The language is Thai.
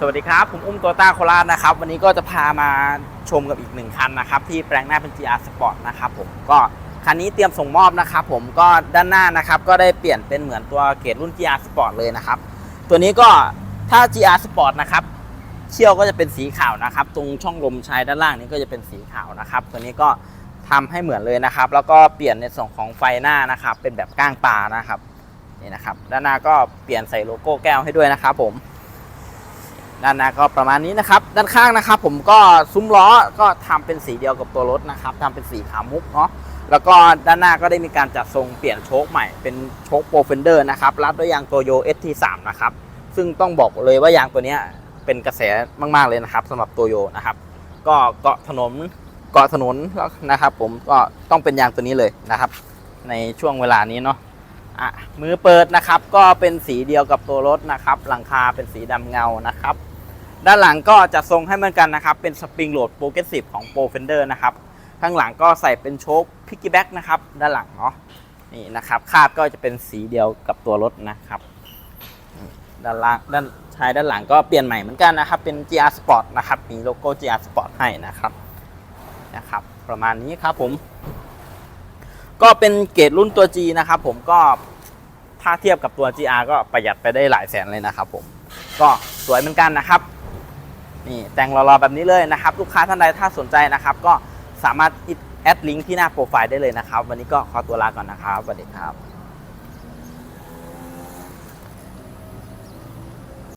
สวัสดีครับ ผมอุ้มโตต้าโคราชนะครับ วันนี้ก็จะพามาชมกับอีกหนึ่งคันนะครับ ที่แปลงหน้าเป็น GR Sport นะครับผมก็คันนี้เตรียมส่งมอบนะครับผมก็ด้านหน้านะครับ ก็ได้เปลี่ยนเป็นเหมือนตัวเกรดรุ่น GR Sport เลยนะครับ ตัวนี้ก็ถ้า GR Sport นะครับเชี่ยวก็จะเป็นสีขาวนะครับ ตรงช่องลมชายด้านล่างนี้ก็จะเป็นสีขาวนะครับ ตัวนี้ก็ทำให้เหมือนเลยนะครับ แล้วก็เปลี่ยนในส่วนของไฟหน้านะครับ เป็นแบบก้างปลานะครับนี่นะครับ ด้านหน้าก็เปลี่ยนใส่โลโก้แก้วให้ด้วยนะครับผม ด้านหน้าก็ประมาณนี้นะครับ ด้านข้างนะครับ ผมก็ซุ้มล้อก็ทำเป็นสีเดียวกับตัวรถนะครับทำเป็นสีขาวมุกเนาะแล้วก็ด้านหน้าก็ได้มีการจัดทรงเปลี่ยนโชคใหม่เป็นโชคโปรเฟนเดอร์นะครับรับด้วยยางโตโย ST3 นะครับ ซึ่งต้องบอกเลยว่ายางตัวนี้เป็นกระแสมากๆเลยนะครับสำหรับโตโยนะครับ ก็เกาะถนนเกาะถนนแล้วนะครับ ผมก็ต้องเป็นยางตัวนี้เลยนะครับ ในช่วงเวลานี้เนาะ อะมือเปิดนะครับก็เป็นสีเดียวกับตัวรถนะครับ หลังคาเป็นสีดำเงานะครับ ด้านหลังก็จะทรงให้เหมือนกันนะครับ เป็นสปริงโหลดโปรเกรสซีฟของ Pro Fender นะครับข้างหลังก็ใส่เป็นโชคพิกกี้แบ็กนะครับ ด้านหลังเนาะนี่นะครับคาดก็จะเป็นสีเดียวกับตัวรถนะครับ ด้านล่างด้านชายด้านหลังก็เปลี่ยนใหม่เหมือนกันนะครับ เป็น GR Sport นะครับมีโลโก้ GR Sport ให้นะครับนะครับ ประมาณนี้ครับผม ก็เป็นเกรดรุ่นตัว G นะครับผมก็ถ้าเทียบกับตัว GR ก็ประหยัดไปได้หลายแสนเลยนะครับผมก็สวยเหมือนกันนะครับนี่แต่งรอๆแบบนี้เลยนะครับ ลูกค้าท่านใดถ้าสนใจนะครับ ก็สามารถแอดลิงก์ที่หน้าโปรไฟล์ได้เลยนะครับ วันนี้ก็ขอตัวลาก่อนนะครับสวัสดีครับ